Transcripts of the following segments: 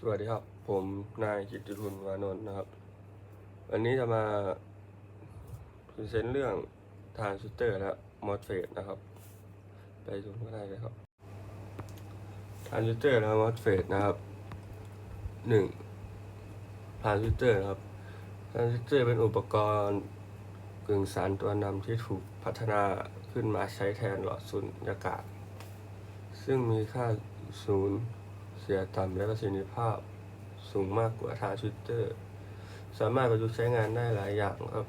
สวัสดีครับ ผมนายกิตติคุณวานนท์นะครับ วันนี้จะมาพรีเซนต์เรื่องทานซิสเตอร์และมอสเฟตนะครับ ไปดูก็ได้เลยครับทานซิสเตอร์และมอสเฟตนะครับหนึ่งทานซิสเตอร์ครับทานซิสเตอร์เป็นอุปกรณ์กึ่งสารตัวนำที่ถูกพัฒนาขึ้นมาใช้แทนหลอดสุญญากาศ ซึ่งมีค่าศูนย์ สียต่ำและประสิทธิภาพสูงมากกว่าทรานซิสเตอร์สามารถประยุกต์ใช้งานได้หลายอย่างครับ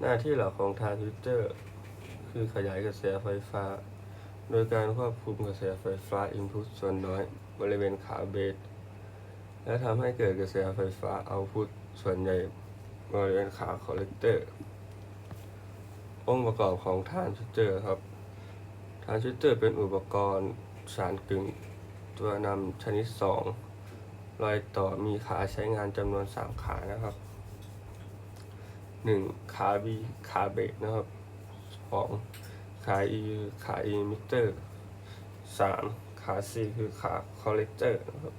หน้าที่หลักของทรานซิสเตอร์คือขยายกระแสไฟฟ้า โดยการควบคุมกระแสไฟฟ้าอินพุตส่วนน้อยบริเวณขาเบสและทำให้เกิดกระแสไฟฟ้าเอาพุตส่วนใหญ่บริเวณขาคอลเลกเตอร์ องค์ประกอบของทรานซิเตอร์ครับทรานซิเตอร์เป็นอุปกรณ์ สารกึ่งตัวนำชนิด 2 รอยต่อมีขาใช้งานจำนวน 3 ขานะครับ 1. ขา B ขาเบรกนะครับ 2. ขา E คือขา e มิเตอร์ 3. ขา C คือขาคอลเลกเตอร์นะครับ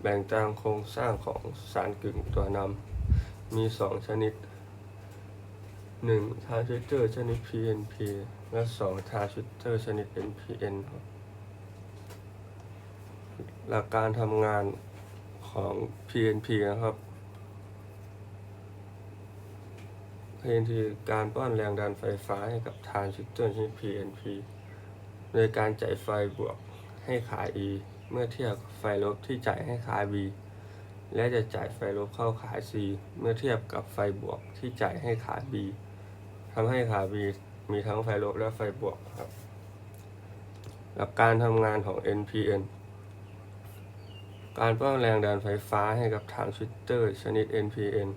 แบ่งตามโครงสร้างของสารกึ่งตัวนำมี 2 ชนิด 1. ทรานซิสเตอร์ชนิด PNP และ 2. ทรานซิสเตอร์ชนิด NPN ครับ หลักการทำงานของ PNP นะครับ PNP การป้อนแรงดันไฟฟ้าให้กับทรานซิสเตอร์ชนิด PNP โดยการจ่ายไฟบวกให้ขา E เมื่อเทียบกับไฟลบที่จ่ายให้ขา B และจะจ่ายไฟลบเข้าขา C เมื่อเทียบกับไฟบวกที่จ่ายให้ขา B ทำให้ขา B มีทั้งไฟลบและไฟบวกครับ หลักการทำงานของ NPN การป้อนแรงดันไฟฟ้าให้กับทรานซิสเตอร์ชนิด NPN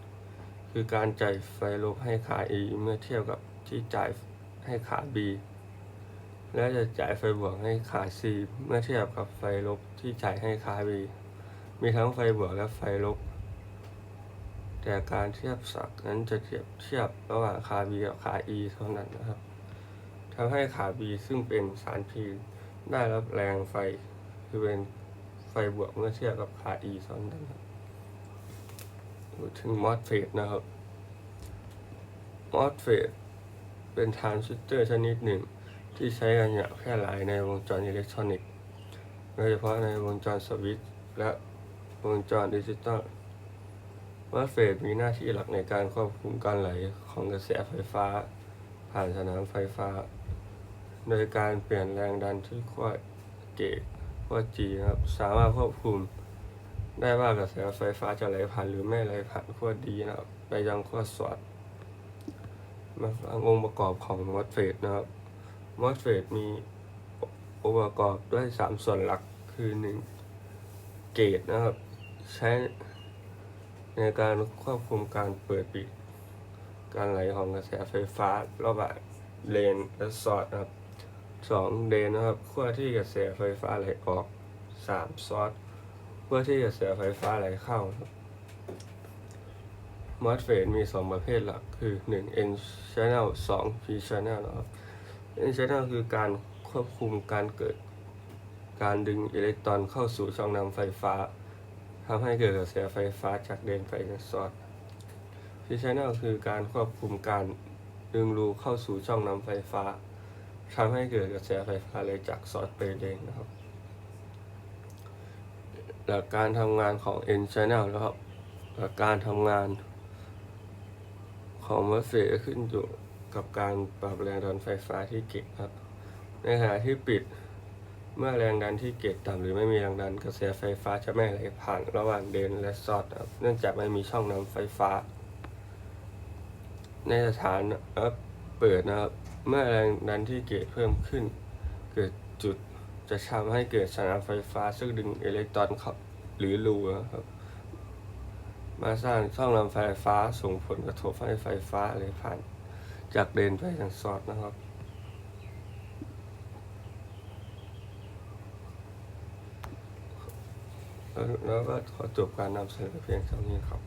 คือการจ่ายไฟลบให้ขา E เมื่อเทียบกับที่จ่ายให้ขา B และจะจ่ายไฟบวกให้ขา C เมื่อเทียบกับไฟลบที่จ่ายให้ขา B มีทั้งไฟบวกและไฟลบ แต่การเทียบศักย์นั้นจะเทียบเทียบระหว่างขา B กับขา E เท่านั้นนะครับทำให้ขา B ซึ่งเป็นสารพีได้รับแรงไฟคือเป็น ไฟบวกเมื่อเทียบกับขา E เท่านั้นครับพูดถึงมอสเฟตนะครับมอสเฟตเป็นทรานซิสเตอร์ชนิดหนึ่ง ที่ใช้กันอย่างแพร่หลายในวงจรอิเล็กทรอนิกส์โดยเฉพาะในวงจรสวิตช์และวงจรดิจิตอลมอสเฟตมีหน้าที่หลักในการควบคุมการไหลของกระแสไฟฟ้า ผ่านสนามไฟฟ้า โดยการเปลี่ยนแรงดันที่ขั้วเกตขั้วจี นะครับ สามารถควบคุมได้ว่ากระแสไฟฟ้าจะไหลผ่านหรือไม่ไหลผ่านขั้วดีนะครับ ไปยังขั้วสวดมาฟังองค์ประกอบของมอสเฟตนะครับมอสเฟตมีองค์ประกอบด้วยสามส่วนหลักคือหนึ่งเกตนะครับ ใช้ในการควบคุมการเปิดปิด การไหลของกระแสไฟฟ้าระหว่างเลนและสอดนะครับ สองเลนนะครับขั้วที่กระแสไฟฟ้าไหลออกสามซอดขั้วที่กระแสไฟฟ้าไหลเข้ามอสเฟตมีสองประเภทหลักคือหนึ่ง N channel สอง P channel นะครับ N channel คือการควบคุมการเกิด การดึงอิเล็กตรอนเข้าสู่ช่องนำไฟฟ้าทำให้เกิดกระแสไฟฟ้าจากเดนไปยังสอดที่ใช้นั่นคือการควบคุมการดึงรูเข้าสู่ช่องนำไฟฟ้า ทำให้เกิดกระแสไฟฟ้าเลยจากสอดไปเดนนะครับ หลักการทำงานของ N channel นะครับ หลักการทำงานของมัสเฟขึ้นอยู่กับการปรับแรงดันไฟฟ้าที่เก็บครับ ในขณะที่ปิดเมื่อแรงดันที่เกตต่ำหรือไม่มีแรงดันกระแสไฟฟ้าจะไม่ไหลผ่านระหว่างเดนและซอดครับเนื่องจากไม่มีช่องนำไฟฟ้า ในสถานเปิดนะครับ เมื่อแรงดันที่เกตเพิ่มขึ้น เกิดจุดจะทำให้เกิดสนามไฟฟ้า ซึ่งดึงอิเล็กตรอนเข้าหรือรูนะครับ มาสร้างช่องนำไฟฟ้าส่งผลกระทบให้ไฟฟ้าไหลผ่าน จากเดนไปยังซอดนะครับแล้วแล้วก็ขอจบการนำเสนอเพียงเท่านี้ครับ